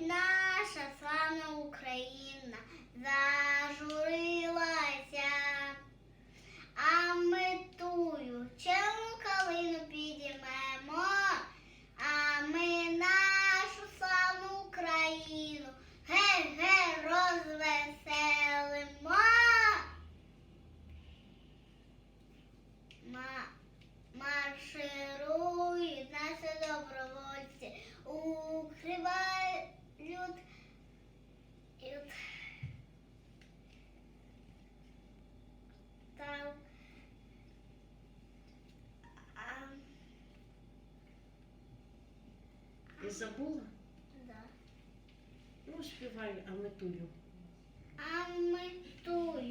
наша славна Украина. Забула? Да. Ну, співай. А ми тую, ми калинки